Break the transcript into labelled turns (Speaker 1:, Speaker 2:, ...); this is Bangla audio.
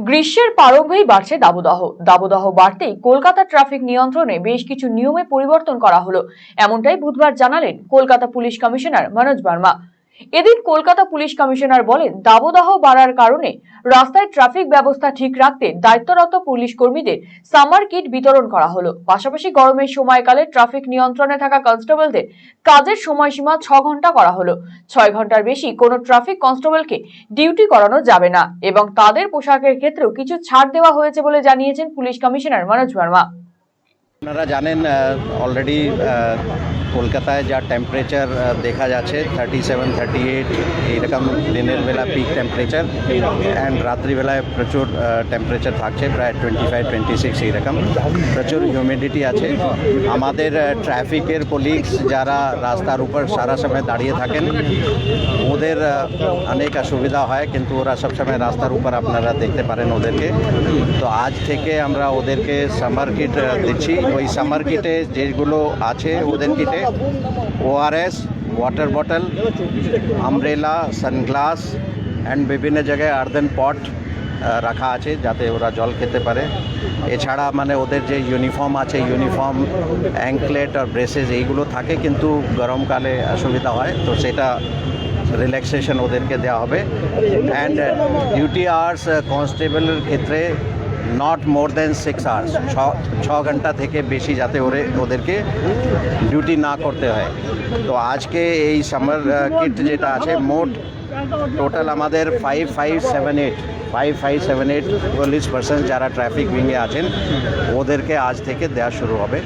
Speaker 1: গ্রীষ্মের প্রারম্ভেই বাড়ছে দাবদাহ। দাবদাহ বাড়তেই কলকাতা ট্রাফিক নিয়ন্ত্রণে বেশ কিছু নিয়মে পরিবর্তন করা হলো। এমনটাই বুধবার জানালেন কলকাতা পুলিশ কমিশনার মনোজ বার্মা। এদিন কলকাতা পুলিশ কমিশনার বলেন, দাবদাহ বাড়ার কারণে রাস্তায় ট্রাফিক ব্যবস্থা ঠিক রাখতে দায়িত্বরত পুলিশ কর্মীদের সামার কিট বিতরণ করা হলো। পাশাপাশি গরমের সময়কালে ট্রাফিক নিয়ন্ত্রণে থাকা কনস্টেবলদের কাজের সময়সীমা ছ ঘণ্টা করা হলো। ছয় ঘণ্টার বেশি কোনো ট্রাফিক কনস্টেবলকে ডিউটি করানো যাবে না এবং তাদের পোশাকের ক্ষেত্রেও কিছু ছাড় দেওয়া হয়েছে বলে জানিয়েছেন পুলিশ কমিশনার মনোজ ভার্মা
Speaker 2: আপনারা জানেন অলরেডি কলকাতায় যা টেম্পারেচার দেখা যাচ্ছে থার্টি সেভেন থার্টি এইট এইরকম দিনের বেলা পিক টেম্পারেচার অ্যান্ড রাত্রিবেলায় প্রচুর টেম্পারেচার থাকছে, প্রায় টোয়েন্টি ফাইভ টোয়েন্টি সিক্স এইরকম। প্রচুর হিউমিডিটি আছে। আমাদের ট্রাফিকের কলিগস যারা রাস্তার উপর সারা সময় দাঁড়িয়ে থাকেন, ওদের অনেক অসুবিধা হয়, কিন্তু ওরা সবসময় রাস্তার উপর আপনারা দেখতে পারেন ওদেরকে। তো আজ থেকে আমরা ওদেরকে সামার কিট দিচ্ছি। ওই সামার কিটে যেগুলো আছে ওদের কিটে ORS water bottle umbrella sunglass and বিভিন্ন জায়গায় আর্দেন পট রাখা আছে যাতে ওরা জল খেতে পারে। এছাড়া মানে ওদের যে ইউনিফর্ম আছে ইউনিফর্ম অ্যাঙ্কলেট আর ব্রেসেস এইগুলো থাকে কিন্তু গরমকালে অসুবিধা হয়। তো সেটা রিল্যাক্সেশন ওদেরকে দেওয়া হবে। অ্যান্ড ডিউটি আওয়ার্স কনস্টেবলের ক্ষেত্রে not more than six hours ছ ঘণ্টা থেকে বেশি যাতে ওরে ওদেরকে ডিউটি না করতে হয়। তো আজকে এই সামার কিট যেটা আছে, মোট টোটাল আমাদের five five seven eight five five seven eight police person যারা ট্রাফিক উইংয়ে আছেন, ওদেরকে আজ থেকে দেওয়া শুরু হবে।